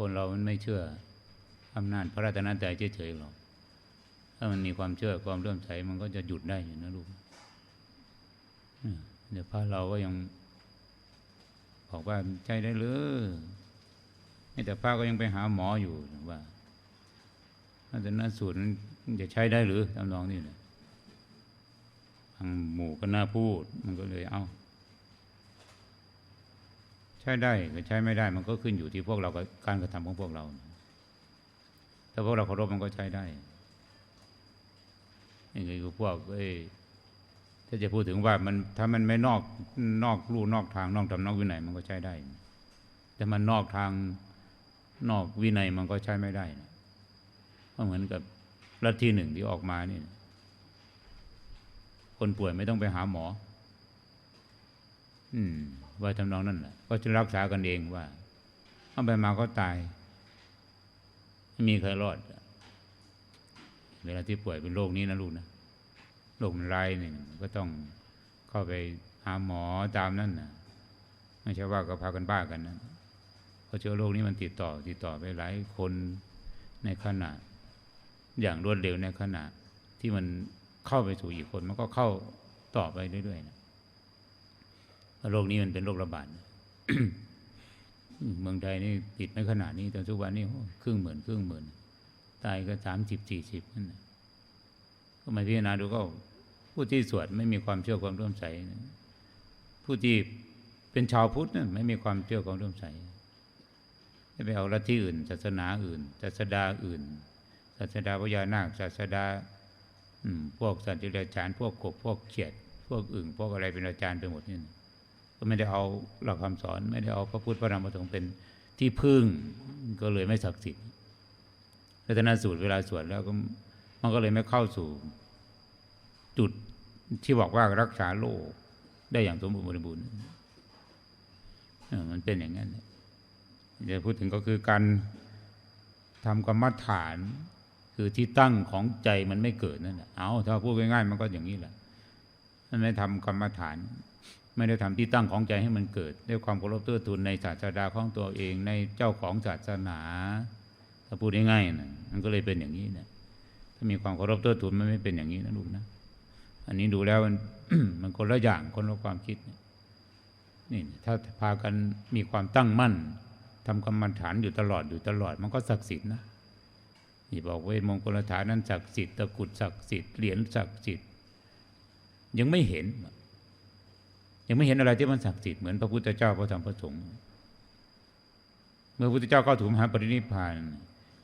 คนเรามันไม่เชื่ออำนาจพระรัตนตรัยเฉยๆหรอก ถ้ามันมีความเชื่อความเริ่มใสมันก็จะหยุดได้อยู่นะลูกเดี๋ยวพระเราก็ยังบอกว่าใช่ได้หรือแต่พระก็ยังไปหาหมออยู่ว่าถ้าแต่นั้นสูตรนั้นจะใช้ได้หรือทำนองนี้นะทางหมู่ก็น่าพูด มันก็เลยเอา ใช้ได้หรือใช้ไม่ได้มันก็ขึ้นอยู่ที่พวกเรากับการกระทำของพวกเรา ถ้าพวกเราเคารพมันก็ใช้ได้นี่คือพวกเอ้ถ้าจะพูดถึงว่ามันถ้ามันไม่นอกนอกลู่นอกทางนอกธรรมนอกวินัยมันก็ใช้ได้ แต่มันนอกทางนอกวินัยมันก็ใช้ไม่ได้นะก็เหมือนกับลัทธิหนึ่งที่ออกมานี่ คนป่วยไม่ต้องไปหาหมอ อืม ว่าทำนองนั่นแหละก็จะรักษากันเองว่าเอาไปมาก็ตาย ไม่มีใครรอด เวลาที่ป่วยเป็นโรคนี้นะลูกนะโรคมันร้ายนี่ก็ต้องเข้าไปหาหมอตามนั่นนะไม่ใช่ว่าก็พากันบ้ากันนะเพราะเชื้อโรคนี้มันติดต่อ ติดต่อไปหลายคนในขณะ อย่างรวดเร็วในขณะ ที่มันเข้าไปสู่อีกคน มันก็เข้าต่อไปเรื่อยๆนะ โรคนี้มันเป็นโรคระบาดเมืองไทยนี่ติดไม่ขนาดนี้แต่ทุกวันนี้ครึ่งหมื่นครึ่งหมื่นตายก็สามสิบสี่สิบนั่นก็มาพิจารณาดูก็ผู้ที่สวดไม่มีความเชื่อความร่วมใสผู้ที่เป็นชาวพุทธนั่นไม่มีความเชื่อความร่วมใสไปเอาลัทธิอื่น ศาสนาอื่น ศาสดาอื่น ศาสดาพญานาคศาสดาพวกสันติอาจารย์พวกกบพวกเขียด พวกอึ่งพวกอะไรเป็นอาจารย์ไปหมดนี่นะ ก็ไม่ได้เอาหลักคำสอน ไม่ได้เอาพระพุทธพระธรรมพระสงฆ์เป็นที่พึ่งก็เลยไม่ศักดิ์สิทธิ์รัตนสูตรเวลาสวดแล้วก็มันก็เลยไม่เข้าสู่ จุดที่บอกว่ารักษาโรคได้อย่างสมบูรณ์บริบูรณ์มันเป็นอย่างนั้นเดี๋ยวพูดถึงก็คือการทำกรรมฐาน คือที่ตั้งของใจมันไม่เกิดนั่นแหละเอาถ้าพูดง่ายๆมันก็อย่างนี้แหละมันไม่ทำกรรมฐาน ไม่ได้ทำที่ตั้งของใจให้มันเกิด ด้วยความเคารพเตื้อทูนในศาสดาของตัวเองในเจ้าของศาสนาถ้าพูดง่ายๆนะมันก็เลยเป็นอย่างนี้นะถ้ามีความเคารพเตื้อทูนมันไม่เป็นอย่างนี้นะลูกนะ อันนี้ดูแล้วมันมันคนละอย่างคนละความคิดนี่ถ้าพากันมีความตั้งมั่นทำกรรมฐานอยู่ตลอดอยู่ตลอด มันก็ศักดิ์สิทธิ์นะนี่บอกเวทมงคลฐานนั้นศักดิ์สิทธิ์ตะกุดศักดิ์สิทธิ์เหรียญศักดิ์สิทธิ์ยังไม่เห็น ยังไม่เห็นอะไรที่มันศักดิ์สิทธิ์เหมือนพระพุทธเจ้าพระธรรมพระสงฆ์เมื่อพระพุทธเจ้าเข้าถึงมหาปรินิพพาน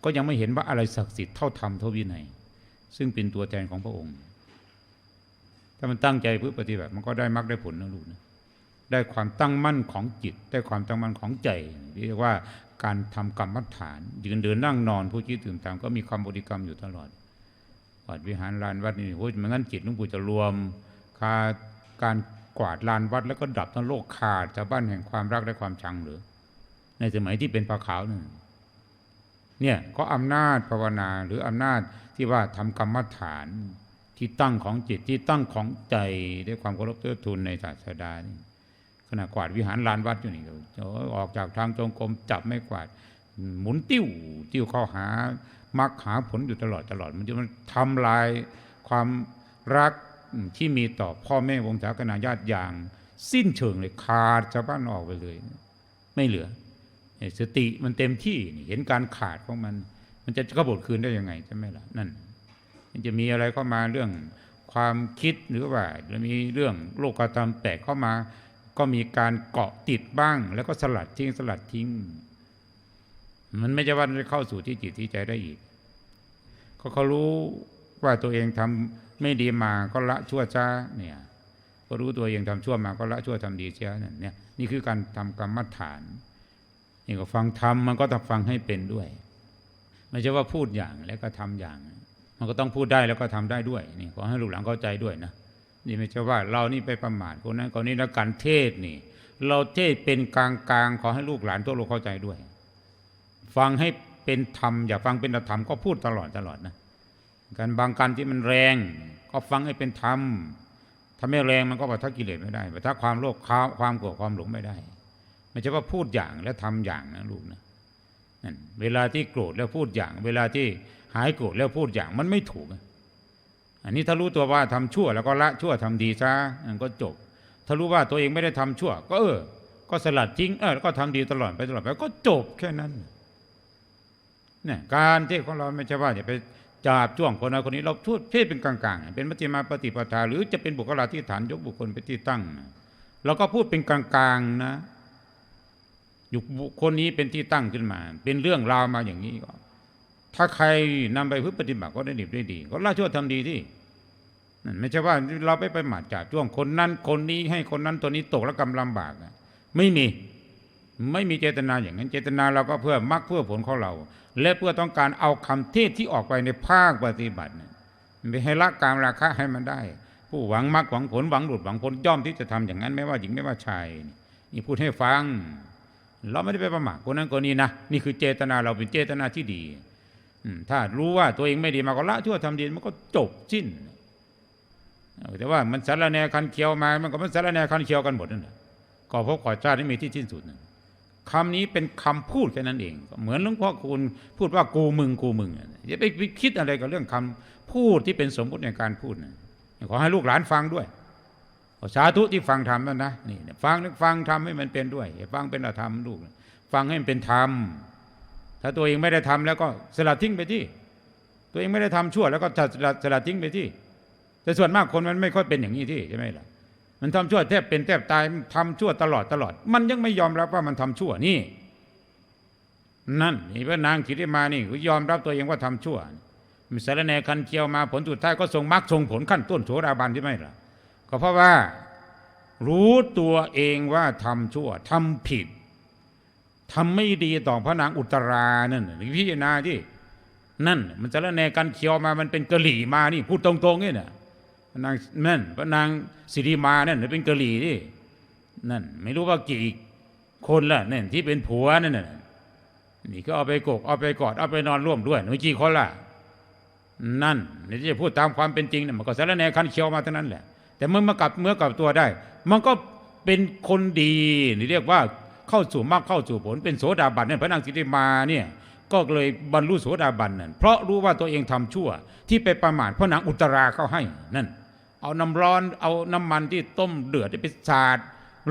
ก็ยังไม่เห็นว่าอะไรศักดิ์สิทธิ์เท่าธรรมเท่าวินัยซึ่งเป็นตัวแทนของพระองค์ ถ้ามันตั้งใจเพื่อปฏิบัติมันก็ได้มรรคได้ผลนะลูกนะได้ความตั้งมั่นของจิต ได้ความตั้งมั่นของใจเรียกว่าการทำกรรมฐาน ยืนเดินนั่งนอนผู้คิดตื่นตามก็มีคำบริกรรมอยู่ตลอดวัดวิหารลานวัดนี่โอ้ยมันงั้นจิตลวงปู่จะรวมคาการ กวาดลานวัดแล้วก็ดับทั้งโลกขาดจากบ้านแห่งความรักและความชังหรือ ในสมัยที่เป็นปลาขาวหนั่นเนี่ยก็อำนาจภาวนาหรืออำนาจที่ว่าทำกรรมฐานที่ตั้งของจิตที่ตั้งของใจด้วยความเคารพเทิดทูนในศาสดานี่ขณะกวาดวิหารลานวัดอยู่นี่จะออกจากทางจงกรมจับไม่กวาด หมุนติ้วติ้วเข้าหามักหาผลอยู่ตลอดตลอด มันจะมันทำลายความรัก ที่มีต่อพ่อแม่วงศาคณาญาติอย่าง สิ้นเชิงเลยขาดชาวบ้านออกไปเลย ไม่เหลือสติมันเต็มที่เห็นการขาดของมัน มันจะกระบฏคืนได้ยังไงใช่ไหมล่ะนั่น มันจะมีอะไรเข้ามาเรื่องความคิดหรือว่าจะมีเรื่องโลกธรรมแตกเข้ามา ก็มีการเกาะติดบ้าง แล้วก็สลัดทิ้งสลัดทิ้ง มันไม่ใช่ว่าจะเข้าสู่ที่จิตที่ใจได้อีกเขาเขารู้ว่าตัวเองทำ ไม่ดีมาก็ละชั่วช้าเนี่ยก็รู้ตัวเองทำชั่วมาก็ละชั่วทำดีเช้าเนี่ยนี่คือการทำกรรมฐานนี่ก็ฟังธรรมมันก็ต้องฟังให้เป็นด้วยไม่ใช่ว่าพูดอย่างแล้วก็ทำอย่าง มันก็ต้องพูดได้แล้วก็ทำได้ด้วยนี่ขอให้ลูกหลานเข้าใจด้วยนะนี่ไม่ใช่ว่าเรานี่ไปประมาทคนนั้นคนนี้แล้วการเทศนี่ เราเทศเป็นกลางกลางขอให้ลูกหลานทั่วโลกเข้าใจด้วย ฟังให้เป็นธรรมอย่าฟังเป็นธรรมก็พูดตลอดตลอดนะ การบางการที่มันแรง ก็ฟังให้เป็นธรรมถ้าไม่แรงมันก็ปะทะกิเลสไม่ได้ปะทะความโลภความโกรธความหลงไม่ได้ไม่ใช่ว่าพูดอย่างและทำอย่างนะลูกนะนั่นเวลาที่โกรธแล้วพูดอย่าง เวลาที่หายโกรธแล้วพูดอย่างมันไม่ถูก อันนี้ถ้ารู้ตัวว่าทำชั่ว แล้วก็ละชั่วทำดีซะอันก็จบ ถ้ารู้ว่าตัวเองไม่ได้ทำชั่ว ก็เออ ก็สลัดทิ้งเออแล้วก็ทำดีตลอดไปตลอดไปก็จบแค่นั้นเนี่ยการที่ของเราไม่ใช่ว่าจะไป จับจ้วงคนนั้นคนนี้เราพูดเพศเป็นกลางๆ เป็นมัจจิมาปฏิปทา หรือจะเป็นบุคลาธิฐานยกบุคคลไปที่ตั้งเราก็พูดเป็นกลางๆนะ อยู่บุคคลนี้เป็นที่ตั้งขึ้นมา เป็นเรื่องราวมาอย่างนี้ก็ ถ้าใครนำไปพึ่งปฏิบัติก็ได้ดีได้ดี ก็ละชั่วทำดีที่นั่นไม่ใช่ว่าเราไปไปหมาดจับจ้วงคนนั้นคนนี้ให้คนนั้นตัวนี้ตกแล้วกำลำบากไม่มีไม่มีเจตนาอย่างนั้น เจตนาเราก็เพื่อมรรคเพื่อผลของเรา และเพื่อต้องการเอาคำเทศที่ออกไปในภาคปฏิบัติเนี่ยไปให้ละกามราคะให้มันได้ ผู้หวังมรรคหวังผลหวังหลุดหวังพ้นย่อมที่จะทำอย่างนั้นไม่ว่าหญิงไม่ว่าชายนี่พูดให้ฟัง เราไม่ได้ไปประมาทคนนั้นคนนี้นะนี่คือเจตนาเราเป็นเจตนาที่ดีถ้ารู้ว่าตัวเองไม่ดีมาก็ละชั่วทำดีมันก็จบสิ้นแต่ว่ามันสารแนคันเคียวมา มันก็มันสารแนคันเคียวกันหมดนั่นแหละก่อภพก่อชาติไม่มีที่สิ้นสุดนะ คำนี้เป็นคำพูดแค่นั้นเอง เหมือนหลวงพ่อคุณพูดว่ากูมึงกูมึงอย่าไปคิดอะไรกับเรื่องคำพูดที่เป็นสมมติในการพูดนะขอให้ลูกหลานฟังด้วยสาธุที่ฟังธรรมนั่นนะนี่ฟังนึกฟังทำให้มันเป็นด้วย ฟังเป็นธรรมลูก ฟังให้มันเป็นธรรม ถ้าตัวเองไม่ได้ทำแล้วก็สลัดทิ้งไปที่ ตัวเองไม่ได้ทำชั่วแล้วก็สลัดสลัดทิ้งไปที่ แต่ส่วนมากคนมันไม่ค่อยเป็นอย่างนี้ที่ใช่ไหมล่ะ มันทำชั่วแทบเป็นแทบตายมันทำชั่วตลอดตลอด มันยังไม่ยอมรับว่ามันทำชั่วนี่ นั่นนี่พระนางกิติมานี่ก็ยอมรับตัวเองว่าทำชั่วมีสารแหนคันเคียวมาผลสุดท้ายก็ส่งมรรคส่งผลขั้นต้นโสดาบันใช่ไหมล่ะก็เพราะว่า รู้ตัวเองว่าทำชั่วทำผิดทำไม่ดีต่อพระนางอุตรานั่นหรือพิจารณาที่นั่น มันสารแหนกันเคียวมามันเป็นกะหรี่มานี่พูดตรงๆนี่นะพระ นางนั่นพระนางสิริมานั่นเป็นกะหรี่นี่นั่น ไม่รู้ว่ากี่คนละนั่นที่เป็นผัวนั่นน่ะนี่ก็เอาไปกกเอาไปกอดเอาไปนอนร่วมด้วยหนูกี่คนล่ะ นั่นนี่จะพูดตามความเป็นจริงเนี่ยมันก็สารแนคันเคียวมาเท่านั้นแหละ แต่เมื่อมากลับเมื่อกลับตัวได้ มันก็เป็นคนดีนี่เรียกว่าเข้าสู่มรรคเข้าสู่ผลเป็นโสดาบันเนี่ยพระนางสิริมาเนี่ยก็เลยบรรลุโสดาบันนั่นเพราะรู้ว่าตัวเองทำชั่ว ที่ไปประมาทพระนางอุตราเขาให้นั่น เอาน้ำร้อนเอาน้ำมันที่ต้มเดือดไปสาด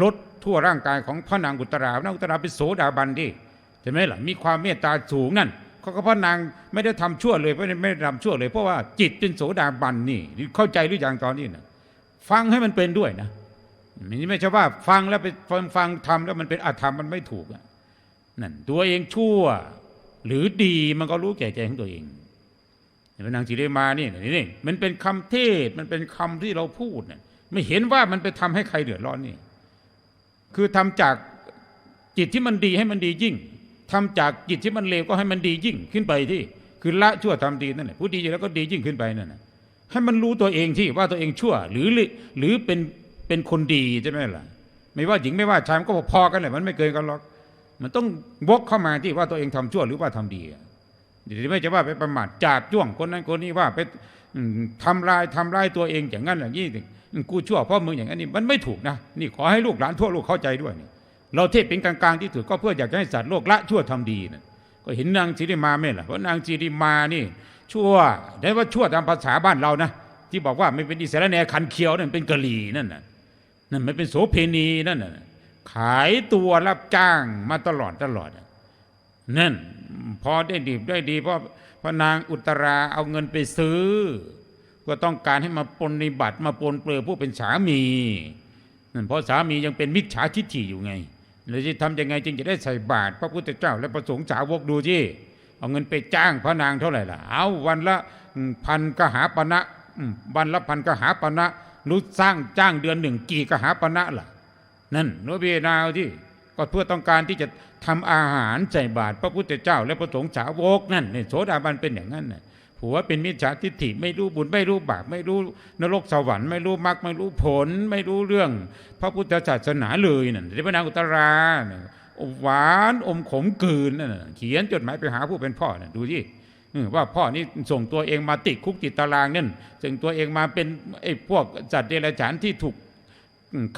ลดทั่วร่างกายของพระนางอุตราพนางอุตราเป็นโสดาบันดิใช่ไหมล่ะมีความเมตตาสูงนั่นเขาก็พระนางไม่ได้ทำชั่วเลยไม่ได้ไม่ได้ทำชั่วเลย เพราะว่าจิตเป็นโสดาบันนี่เข้าใจหรือยังตอนนี้นะฟังให้มันเป็นด้วยนะไม่ใช่ว่าฟังแล้วไปฟังฟังทำแล้วมันเป็นอาธรรมมันไม่ถูกนั่นตัวเองชั่ว หรือดีมันก็รู้แก่ใจของตัวเอง พระนางจิเรมานี่นี่มันเป็นคำเทศมันเป็นคำที่เราพูดเนี่ยไม่เห็นว่ามันไปทำให้ใครเดือดร้อนนี่ คือทำจากจิตที่มันดีให้มันดียิ่งทำจากจิตที่มันเลวก็ให้มันดียิ่งขึ้นไปที่ คือละชั่วทำดีนั่นแหละผู้ดีแล้วก็ดียิ่งขึ้นไปนั่นแหละให้มันรู้ตัวเองที่ว่าตัวเองชั่ว หรือหรือเป็นเป็นคนดีใช่ไหมล่ะ ไม่ว่าหญิงไม่ว่าชายมันก็พอกันเลยมันไม่เกินกันหรอก มันต้องวกเข้ามาที่ว่าตัวเองทำชั่วหรือว่าทำดีเดี๋ยว ไม่จะว่าไปประมาทจาบจ้วงคนนั้นคนนี้ว่าไปทำลายทำลายตัวเองอย่างนั้นอย่างนี้กูชั่วเพราะมึงอย่างนี้มันไม่ถูกนะนี่ขอให้ลูกหลานทั่วโลกเข้าใจด้วยนี่เราเทศเป็นกลางๆที่ถูกก็เพื่ออยากให้สัตว์โลกละชั่วทำดีนะก็เห็นนางจิริมาไหมล่ะเพราะนางจิริมานี่ ชั่วได้ว่าชั่วตามภาษาบ้านเรานะที่บอกว่าไม่เป็นอิสระแนคันเคียวนั่นเป็นกะหรี่นั่นน่ะนั่นไม่เป็นโสเพณีนั่นน่ะขายตัวรับจ้างมาตลอดตลอดนั่น พอได้ดีได้ดี เพราะพระนางอุตราเอาเงินไปซื้อ ก็ต้องการให้มาปนิบัติมาปนเปลือผู้เป็นสามีนั่นเพราะสามียังเป็นมิจฉาทิฏฐิอยู่ไงเราจะทำยังไงจึงจะได้ใส่บาตรพระพุทธเจ้า และประสงค์สาวกดูที่เอาเงินไปจ้างพระนางเท่าไหร่ล่ะเอาวันละพันกหาปณะวันละพันกหาปณะรู้สร้างจ้างเดือนหนึ่งกี่กหาปณะล่ะ นั่นโนเบนาวที่ก็เพื่อต้องการที่จะ ทำอาหารใส่บาตรพระพุทธเจ้า และพระสงฆ์สาวกนั่นในโสดาบันเป็นอย่างนั้นน่ะผัวเป็นมิจฉาทิฏฐิไม่รู้บุญไม่รู้บาปไม่รู้นรกสวรรค์ไม่รู้มรรคไม่รู้ผล ไม่รู้เรื่อง พระพุทธศาสนาเลยนั่นที่พระนางอุตราหวานอมขมกืนนั่นเขียนจดหมายไปหาผู้เป็นพ่อน่ะดูที่ว่าพ่อนี่ส่งตัวเองมาติดคุกติดตารางนั่นส่งตัวเองมาเป็นไอ้พวกสัตว์เดรัจฉานที่ถูก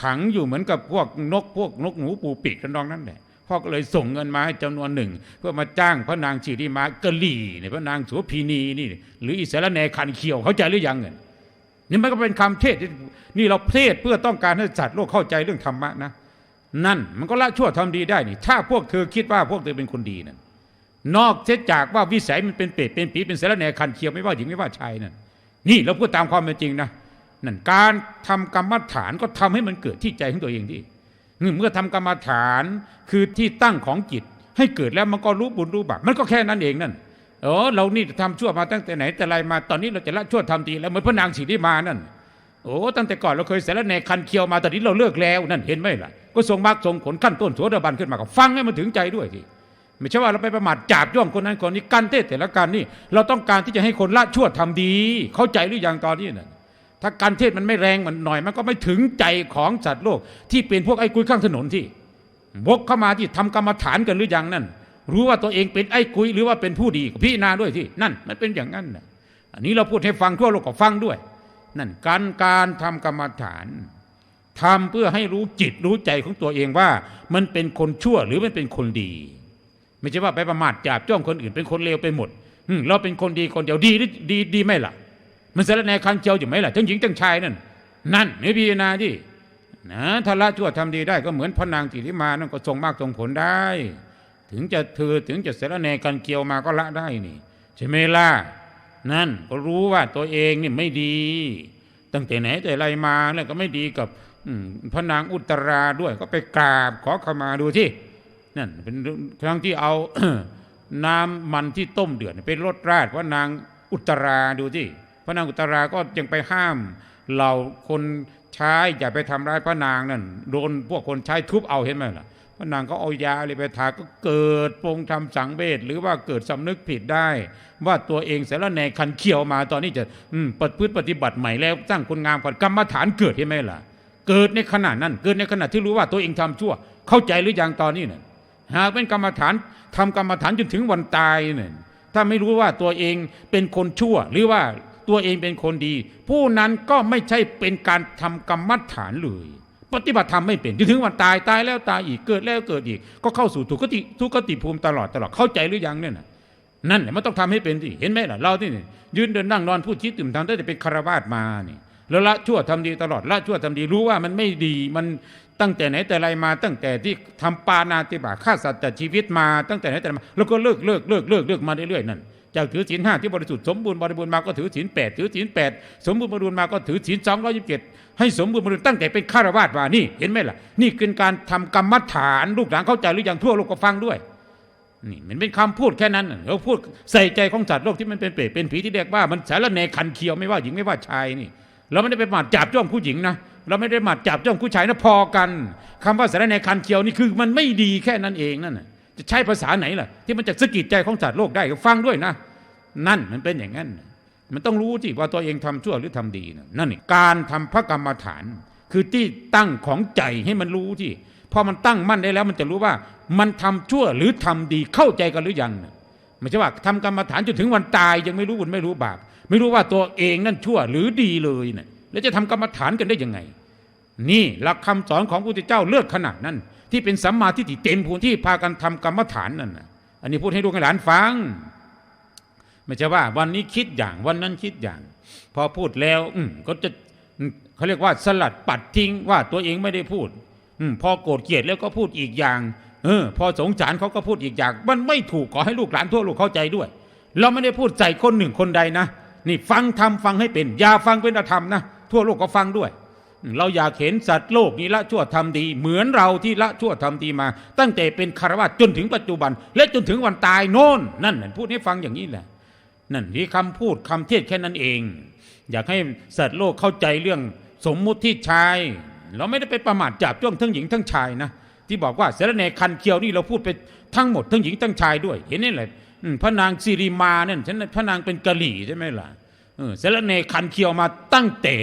ขังอยู่เหมือนกับพวกนกพวกนกหนูปูปีกกันดองนั่นแหละ พ่อก็เลยส่งเงินมาให้จำนวนหนึ่ง เพื่อมาจ้างพระนางชีริมากะลี่เนี่ยพระนางสุพีนีนี่หรืออิสระแนคันเขียวเข้าใจหรือยังเงินนี่มันก็เป็นคำเทศนี่เราเทศเพื่อต้องการให้สัตว์โลกเข้าใจเรื่องธรรมะนะนั่นมันก็ละชั่วทำดีได้นี่ถ้าพวกเธอคิดว่าพวกเธอเป็นคนดีนั่นนอกเสียจากว่าวิสัยมันเป็นเปรตเป็นผีเป็นสารแนคันเคียวไม่ว่าหญิงไม่ว่าชายนั่นนี่เราพูดตามความเป็นจริงนะนั่นการทำกรรมฐานก็ทำให้มันเกิดที่ใจของตัวเองที่ เมื่อทำกรรมฐานคือที่ตั้งของจิต ให้เกิดแล้วมันก็รู้บุญรู้บาปมันก็แค่นั้นเองนั่นเออเรานี่ทำชั่วมาตั้งแต่ไหนแต่ไรมาตอนนี้เราจะละชั่วทำดีแล้วเหมือนพระนางสีได้มานั่นโอ้ตั้งแต่ก่อนเราเคยสารแหนคันเคียวมาตอนนี้เราเลิกแล้วนั่นเห็นไหมล่ะ ก็ทรงมรรคทรงผลขั้นต้นโสดบันขึ้นมาก็ฟังให้มันถึงใจด้วยทีไม่ใช่ว่าเราไปประมาทจับย่องคนนั้นคนนี้กันเทศแต่ละการนี่เราต้องการที่จะให้คนละชั่วทำดี เข้าใจหรือยังตอนนี้น่ะ ถ้าการเทศมันไม่แรงมันหน่อย มันก็ไม่ถึงใจของสัตว์โลก ที่เป็นพวกไอ้กุยข้างถนนที่วกเข้ามาที่ทำกรรมฐานกันหรือยังนั่น รู้ว่าตัวเองเป็นไอ้กุยหรือว่าเป็นผู้ดีพิจารณาด้วยที่นั่น มันเป็นอย่างนั้นนะอันนี้เราพูดให้ฟังทั่วโลกก็ฟังด้วย นั่นการการทำกรรมฐานทำเพื่อให้รู้จิตรู้ใจของตัวเองว่า มันเป็นคนชั่วหรือมันเป็นคนดี ไม่ใช่ว่าไปประมาทจับจ้องคนอื่นเป็นคนเลวไปหมดเราเป็นคนดีคนเดียวดีหรือดีดีไหมล่ะ มันสารแนคันเจียวอยู่ไหมล่ะทั้งหญิงทั้งชายนั่นนั่นไม่พิจารณาที่นะถ้าละชั่วทำดีได้ก็เหมือนพระนางติริมานั่นก็ทรงมากทรงผลได้ ถึงจะเธอถึงจะสารแนคันเกียวมาก็ละได้นี่ใช่ไหมล่ะนั่นก็รู้ว่าตัวเองนี่ไม่ดี ตั้งแต่ไหนแต่ไรมาแล้วก็ไม่ดีกับพระนางอุตราด้วยก็ไปกราบขอขมาดูที่นั่นเป็นครั้งที่เอาน้ำมันที่ต้มเดือดไปรดราดพระนางอุตราดูที่ พระนางอุตราก็ยังไปห้ามเหล่าคนใช้อย่าไปทำร้ายพระนางนั่นโดนพวกคนใช้ทุบเอาเห็นไหมล่ะพระนางก็เอายาอะไรไปทาก็เกิดปรงทำสังเวชหรือว่าเกิดสำนึกผิดได้ ว่าตัวเองเสร็จแล้วในคันเขียวมาตอนนี้จะอืมปฏิพฤติปฏิบัติใหม่แล้วสร้างคุณงามก่อนกรรมฐานเกิดใช่ไหมล่ะ เกิดในขณะนั้น เกิดในขณะที่รู้ว่าตัวเองทำชั่ว เข้าใจหรือยังตอนนี้เนี่ยหากเป็นกรรมฐานทำกรรมฐานจนถึงวันตายเนี่ยถ้าไม่รู้ว่าตัวเองเป็นคนชั่ว หรือว่า ตัวเองเป็นคนดี ผู้นั้นก็ไม่ใช่เป็นการทำกรรมฐานเลย ปฏิบัติธรรมไม่เป็นจนถึงวันตายตายแล้วตายอีกเกิดแล้วเกิดอีก ก็เข้าสู่ทุกขติทุกขติภูมิตลอดตลอดเข้าใจหรือยังเนี่ยนะนั่นแหละมันต้องทำให้เป็นสิเห็นไหมล่ะเราที่นี่ยืนเดินนั่งนอนพูดคิดตื่นทำได้แต่เป็นคารวาสมานี่แล้วละชั่วทำดีตลอดละชั่วทำดีรู้ว่ามันไม่ดีมันตั้งแต่ไหนแต่ไรมา ตั้งแต่ที่ทำปานาติบาฆ่าสัตว์ตัดชีวิตมาตั้งแต่ไหนแต่ไรมาแล้วก็เลิกเลิกเลิกเลิกเลิกมาเรื่อยๆนั่น จากถือศีลห้าที่บริสุทธิ์สมบูรณ์บริบูรณ์มาก็ถือศีลแปดถือศีลแปดสมบูรณ์บริบูรณ์มาก็ถือศีลสองร้อยยี่สิบเจ็ดให้สมบูรณ์บริบูรณ์ตั้งแต่เป็นฆราวาสมานี่เห็นไหมล่ะ นี่คือการทำกรรมฐานลูกหลานเข้าใจหรือยังทั่วโลกก็ฟังด้วยนี่มันเป็นคำพูดแค่นั้นเราพูดใส่ใจของสัตว์โลกที่มันเป็นเปรตเป็นผีที่เรียกว่ามันสารแหนคันเคียวไม่ว่าหญิงไม่ว่าชายนี่ เราไม่ได้ไปหมาดจับจ้องผู้หญิงนะเราไม่ได้หมาดจับจ้องผู้ชายนะพอกันคำว่าสารแหนคันเคียวนี่คือมันไม่ดีแค่นั้นเองนั่นจะใช้ภาษาไหนล่ะ ที่มันจะสะกิดใจของสัตว์โลกได้ฟังด้วยนะ นั่นมันเป็นอย่างนั้น มันต้องรู้ที่ว่าตัวเองทำชั่วหรือทำดีนะนั่นนี่การทำพระกรรมฐาน คือที่ตั้งของใจให้มันรู้ที่พอมันตั้งมั่นได้แล้ว มันจะรู้ว่ามันทำชั่วหรือทำดีเข้าใจกันหรือยังไม่ใช่ว่าทำกรรมฐานจนถึงวันตายยังไม่รู้บุญไม่รู้บาปไม่รู้ว่าตัวเองนั่นชั่วหรือดีเลยนะแล้วจะทำกรรมฐานกันได้ยังไง นี่หลักคำสอนของพระพุทธเจ้าเลือกขนาดนั้น ที่เป็นสัมมาทิฏฐิเต็มภูมิที่พากันทำกรรมฐานนั่นนะอันนี้พูดให้ลูกหลานฟัง ไม่ใช่ว่าวันนี้คิดอย่างวันนั้นคิดอย่าง พอพูดแล้ว อืก็จะเขาเรียกว่าสลัดปัดทิ้งว่าตัวเองไม่ได้พูด อืพอโกรธเกลียดแล้วก็พูดอีกอย่าง เออ พอสงสารเขาก็พูดอีกอย่าง มันไม่ถูกขอให้ลูกหลานทั่วโลกเข้าใจด้วย เราไม่ได้พูดใส่คนหนึ่งคนใดนะนี่ฟังทำฟังให้เป็นอย่าฟังเป็นอธรรมนะทั่วโลกก็ฟังด้วย เราอยากเห็นสัตว์โลกนี้ละชั่วทำดี เหมือนเราที่ละชั่วทำดีมา ตั้งแต่เป็นคารวะจนถึงปัจจุบัน และจนถึงวันตายโน่นนั่นพูดให้ฟังอย่างนี้แหละ นั่นที่คำพูดคำเทศแค่นั้นเอง อยากให้สัตว์โลกเข้าใจเรื่องสมมุติที่ชาย เราไม่ได้ไปประมาทจับจ้องทั้งหญิงทั้งชายนะที่บอกว่าเสรเนคันเคียวนี่เราพูดไปทั้งหมดทั้งหญิงทั้งชายด้วย เห็นนี่แหละพระนางสิริมาเนี่ยฉันพระนางเป็นกะหรี่ใช่ไหมล่ะเออเสรเนคันเคียวมาตั้งแต่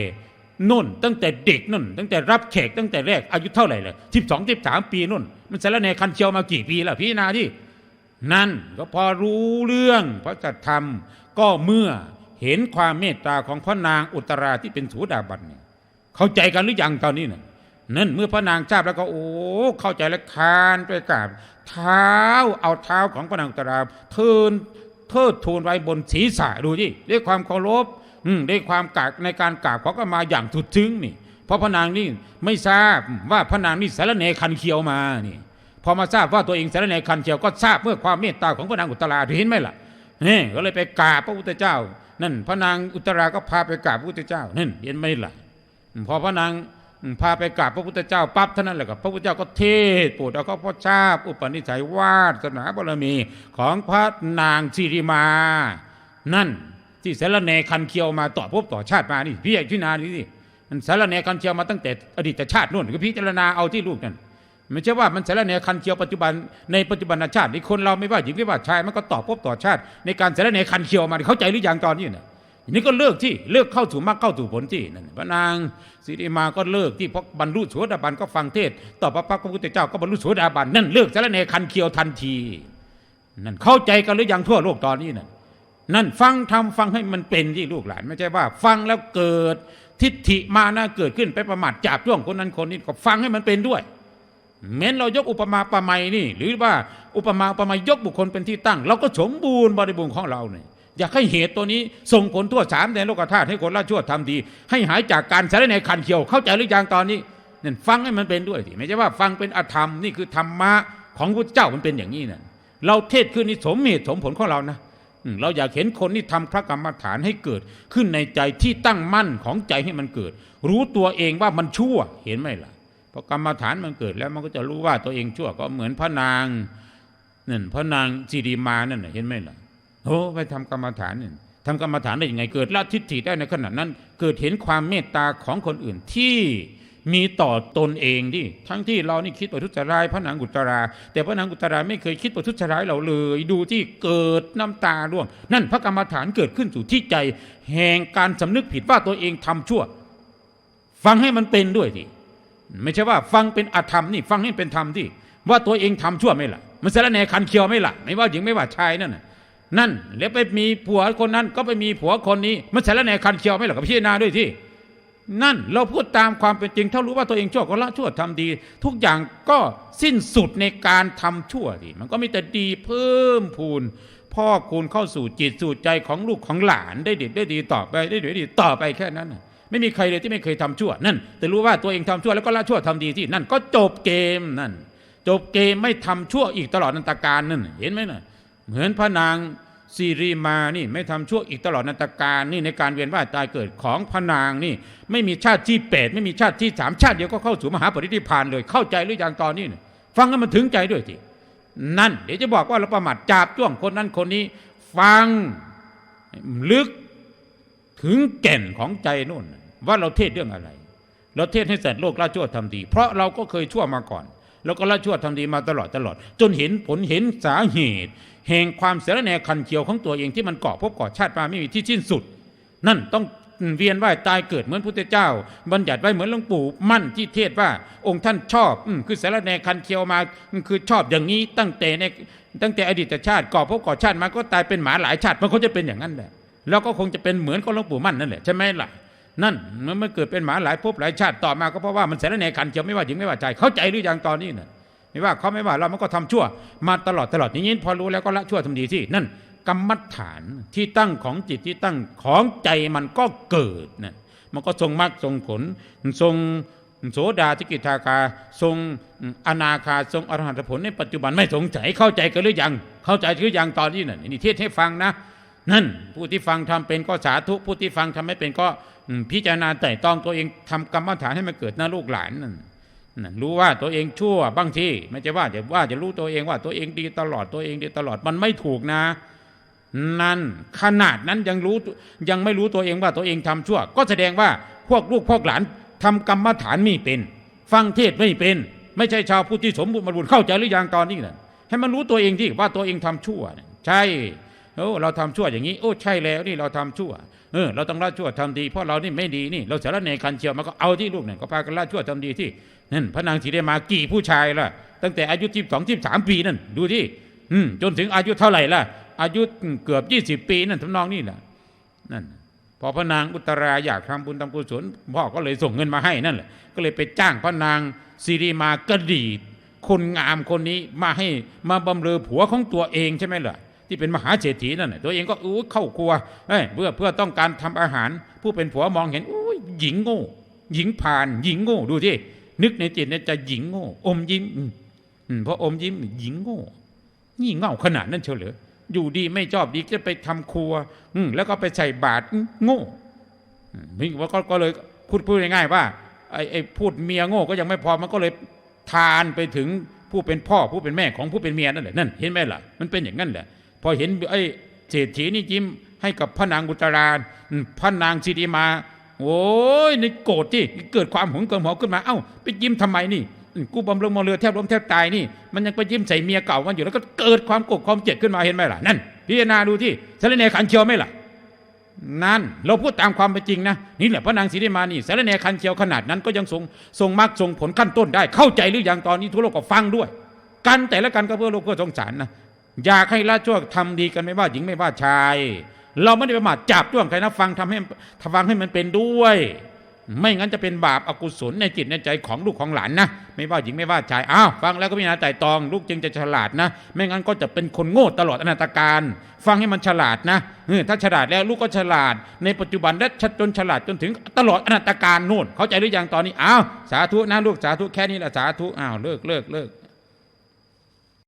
นุ่น ตั้งแต่เด็กนุ่น ตั้งแต่รับแขกตั้งแต่แรกอายุเท่าไหร่เลยสิบสองสิบสามปีนุ่น มันเสรเนคันเคียวมากี่ปีแล้วพี่นาที่ นั่นก็พอรู้เรื่องพระจัตธรรม ก็เมื่อเห็นความเมตตาของพระนางอุตราที่เป็นสูดาบันเนี่ยเข้าใจกันหรือยังตอนนี้น่ะนั่นเมื่อพระนางทราบแล้วก็โอ้เข้าใจแล้วคานไปกราบเท้าเอาเท้าของพระนางอุตราเทินเทิดทูนไว้บนศีรษะดูที่ด้วยความเคารพด้วยความกาบในการกราบเขาก็มาอย่างสุดซึ้งนี่ เพราะพระนางนี่ไม่ทราบว่าพระนางนี่สารเนคันเคียวมานี่ พอมาทราบว่าตัวเองสารเนคันเคียวก็ทราบเมื่อความเมตตาของพระนางอุตราเห็นไหมล่ะนี่ก็เลยไปกราบพระพุทธเจ้า นั่น พระนางอุตราก็พาไปกราบพระพุทธเจ้านั่นเห็นไหมล่ะพอพระนางพาไปกราบพระพุทธเจ้าปั๊บเท่านั้นแหละกับพระพุทธเจ้าก็เทศโปรดเอาก็พระทราบอุปนิสัยวาสนาบารมีของพระนางสิริมา นั่นที่สารเนคันเคียวมาต่อภพต่อชาติมานี่พี่พิจารณานี่สิมันสารเนคันเคียวมาตั้งแต่อดีตชาตินู่นก็พิจารณาเอาที่ลูกนั่น ไม่ใช่ว่ามันสารเนคันเคียวปัจจุบันในปัจจุบันชาตินี่คนเราไม่ว่าหญิงไม่ว่าชายมันก็ตอภพต่อชาติ ในการสารเนคันเคียวมาเข้าใจหรือยังตอนนี้น่ะอันนี้ก็เลิกที่เลิกเข้าสู่มรรคเข้าสู่ผลที่นั่นพระนางสิริมาก็เลิกที่เพราะบรรลุโสดาบันก็ฟังเทศต่อพระพักพระพุทธเจ้าก็บรรลุโสดาบันนั่นเลิกสารเนคันเคียวทันทีนั่นเข้าใจกันหรือยังทั่วโลกตอนนี้นั่นนั่นฟังทำฟังให้มันเป็นที่ลูกหลาน ไม่ใช่ว่า ฟังแล้วเกิดทิฏฐิมานะเกิดขึ้นไปประมาทจับจ้วงคนนั้นคนนี้ก็ฟังให้มันเป็นด้วย เม้นเรายกอุปมาประไมยนี่ หรือว่าอุปมาประไมยยกบุคคลเป็นที่ตั้ง เราก็สมบูรณ์บริบูรณ์ของเราเนี่ยอยากให้เหตุตัวนี้ส่งผลทั่วสามแดนโลกธาตุให้คนละชั่วทำดี ให้หายจากการสารในคันเขียวเข้าใจหรือยังตอนนี้นั่นฟังให้มันเป็นด้วยสิไม่ใช่ว่าฟังเป็นอธรรมนี่คือธรรมะของพระเจ้ามันเป็นอย่างนี้นั่นเราเทศขึ้นนี่สมเหตุสมผลของเรานะเราอยากเห็นคนที่ทำพระกรรมฐานให้เกิด ขึ้นในใจที่ตั้งมั่นของใจให้มันเกิด รู้ตัวเองว่ามันชั่วเห็นไหมล่ะ พอกรรมฐานมันเกิดแล้วมันก็จะรู้ว่าตัวเองชั่วก็เหมือนพระนางนั่นพระนางสิริมานั่นน่ะเห็นไหมล่ะโอ้ไปทำกรรมฐานนี่ทำกรรมฐานได้ยังไงเกิดละทิฏฐิได้ในขณะนั้น เกิดเห็นความเมตตาของคนอื่นที่มีต่อตนเองดิทั้งที่เรานี่คิดประทุษร้ายพระนางอุตรา แต่พระนางอุตราไม่เคยคิดประทุษร้ายเราเลย ดูที่เกิดน้ำตาร่วง นั่นพระกรรมฐานเกิดขึ้นสู่ที่ใจ แห่งการสำนึกผิดว่าตัวเองทำชั่ว ฟังให้มันเป็นด้วยที ไม่ใช่ว่าฟังเป็นอธรรมนี่ฟังให้เป็นธรรมที่ ว่าตัวเองทำชั่วไม่ละมันสารแหนคันเคียวไม่ละไม่ว่าหญิงไม่ว่าชายนั่นนั่นแล้วไปมีผัวคนนั้นก็ไปมีผัวคนนี้มันสารแหนคันเคียวไม่หรอกพิจารณาด้วยที่นั่นเราพูดตามความเป็นจริง ถ้ารู้ว่าตัวเองชั่วก็ละชั่วทำดี ทุกอย่างก็สิ้นสุดในการทำชั่วทีมันก็มีแต่ดีเพิ่มพูนพ่อคูณเข้าสู่จิตสู่ใจของลูกของหลานได้ดีได้ดีต่อไปได้ดีดีต่อไปแค่นั้นนะ ไม่มีใครเลยที่ไม่เคยทำชั่ว นั่น แต่รู้ว่าตัวเองทำชั่วแล้วก็ละชั่วทำดีที่นั่นก็จบเกมนั่น จบเกมไม่ทำชั่วอีกตลอดนันตการนั่น เห็นไหมน่ะเหมือนพระนางซีรีมานี่ไม่ทำชั่วอีกตลอดนันตการนี่ในการเวียนว่ายตายเกิดของพระนางนี่ ไม่มีชาติที่แปดไม่มีชาติที่สามชาติเดียวก็เข้าสู่มหาปรินิพานเลยเข้าใจหรือยังตอนนี้น่ะฟังให้มันถึงใจด้วยทีนั่น เดี๋ยวจะบอกว่าเราประมาทจับจ้วงคนนั้นคนนี้ ฟังลึกถึงแก่นของใจนู่น ว่าเราเทศเรื่องอะไร เราเทศให้สัตว์โลกละชั่วทำดี เพราะเราก็เคยชั่วมาก่อน แล้วก็ละชั่วทำดีมาตลอดตลอด จนเห็นผลเห็นสาเหตุ แห่งความเสรแนคันเคียวของตัวเองที่มันเกาะพบเกาะชาติมาไม่มีที่สิ้นสุด นั่นต้องเวียนว่ายตายเกิดเหมือนพุทธเจ้า บัญญัติไว้เหมือนหลวงปู่มั่นที่เทศว่าองค์ท่านชอบอคือสารแนคันเคียวมาคือชอบอย่างนี้ตั้งแต่ในตั้งแต่อดีตชาติก่อพบก่อชาติมาก็ตายเป็นหมาหลายชาติมันก็จะเป็นอย่างนั้นแหละแล้วก็คงจะเป็นเหมือนกับหลวงปู่มั่นนั่นแหละใช่ไหมล่ะ นั่นมันมันเกิดเป็นหมาหลายภพหลายชาติต่อมาก็เพราะว่ามันแสนแหนคันเขียวไม่ว่าหญิงไม่ว่าชายเข้าใจหรือยังตอนนี้น่ะไม่ว่าเขาไม่ว่าเรามันก็ทำชั่ว มาตลอดตลอดอย่างนี้พอรู้แล้วก็ละชั่วทำดีที่ นั่นกรรมฐานที่ตั้งของจิตที่ตั้งของใจมันก็เกิดนั่นมันก็ทรงมรรคทรงผลทรงโสดาธิกิทาคา ทรงอนาคาทรงอรหันตผลในปัจจุบันไม่สงสัยเข้าใจกันหรือยัง เข้าใจหรือยังตอนนี้น่ะนี่เทศให้ฟังนะ นั่นผู้ที่ฟังทำเป็นก็สาธุผู้ที่ฟังทำไม่เป็นก็ พิจารณาไต่ตองตัวเองทำกรรมฐานให้มันเกิดหน้าลูกหลานนั่นรู้ว่าตัวเองชั่วบางทีไม่ใช่ว่าจะว่าจะรู้ตัวเองว่าตัวเองดีตลอดตัวเองดีตลอดมันไม่ถูกนะ นั่นขนาดนั้นยังรู้ยังไม่รู้ตัวเองว่าตัวเองทำชั่ว ก็แสดงว่าพวกลูกพวกหลานทำกรรมฐานไม่เป็น ฟังเทศไม่เป็น ไม่ใช่ชาวพุทธที่สมบูรณ์บริบูรณ์เข้าใจหรือยังตอนนี้น่ะให้มันรู้ตัวเองที่ว่าตัวเองทำชั่ว ใช่โอ้เราทำชั่วอย่างนี้ โอ้ใช่แล้วนี่เราทำชั่ว เออเราต้องละชั่วทำดีเพราะเรานี่ไม่ดีนี่ เราสารเนคันเชียวมันก็เอาที่ลูกเนี่ยก็พากันละชั่วทำดีที่นั่นพระนางสีได้มากี่ผู้ชายล่ะ ตั้งแต่อายุที่สองที่สามปีนั่นดูที่อืมจนถึงอายุเท่าไหร่ล่ะ อายุเกือบยี่สิบปีนั่นทำนองนี่แหละนั่นพอพระนางอุตราอยากทำบุญทำกุศลพ่อก็เลยส่งเงินมาให้นั่นแหละก็เลยไปจ้างพระนางสิริมากระดีคนงามคนนี้มาให้มาบำเรอผัวของตัวเองใช่ไหมล่ะ ที่เป็นมหาเศรษฐีนั่นน่ะตัวเองก็อู้เข้าครัวเพื่อเพื่อต้องการทำอาหาร ผู้เป็นผัวมองเห็นอู้หญิงโง่ หญิงผ่านหญิงโง่ดูที่นึกในจิตในใจหญิงโง่ อมยิ้มอืมอืมพอมยิ้มหญิงโง่งี่เง่าขนาดนั้นเชียเหรอยู่ดีไม่ชอบดีจะไปทำครัว อืมแล้วก็ไปใส่บาตรโง่มนี่ว่าก็ก็เลยพูดพูดง่ายๆว่าไอ้ไอ้พูดเมียโง่ก็ยังไม่พอมันก็เลยทานไปถึงผู้เป็นพ่อผู้เป็นแม่ของผู้เป็นเมียนั่นแหละนั่นเห็นไหมล่ะมันเป็นอย่างนั้นแหละ พอเห็นไอ้เศรษฐีนี่ยิ้มให้กับพระนางอุตราอืมพระนางสิริมา โอ้ยในโกรธที่เกิดความหงเกิมหอขึ้นมาเอ้าไปยิ้มทำไมนี่กูบำรุงมาเรือแทบล้มแทบตายนี่ มันยังไปยิ้มใส่เมียเก่ามันอยู่แล้วก็เกิดความโกรธความเจ็บขึ้นมาเห็นไหมล่ะนั่นพิจารณาดูที่สารเนขันเชียวไหมล่ะนั่นเราพูดตามความเป็นจริงนะนี่แหละพระนางศรีมานี่สารเนคันเชียวขนาดนั้นก็ยังทรงทรงมรรคทรงผลขั้นต้นได้เข้าใจหรือยังตอนนี้ทั่วโลกก็ฟังด้วย กันแต่ละกันก็เพื่อโลกเพื่อสงสารนะ อยากให้ละชั่วทำดีกันไม่ว่าหญิงไม่ว่าชาย เราไม่ได้ไปมาทจับจ้วงใครนะฟังทำให้ฟังให้มันเป็นด้วย ไม่งั้นจะเป็นบาปอากุศลในจิตในใจของลูกของหลานนะไม่ว่าหญิงไม่ว่าชายอ้าวฟังแล้วก็พิจารณาไต่ตอง ลูกจึงจะฉลาดนะ ไม่งั้นก็จะเป็นคนโง่ตลอดอนาตการ ฟังให้มันฉลาดนะเออถ้าฉลาดแล้วลูกก็ฉลาด ในปัจจุบันและจนฉลาดจนถึงตลอดอนาตการนู่นเข้าใจหรือยังตอนนี้อ้าวสาธุนะลูกสาธุแค่นี้แหละสาธุอ้าวเลิกเลิกเลิก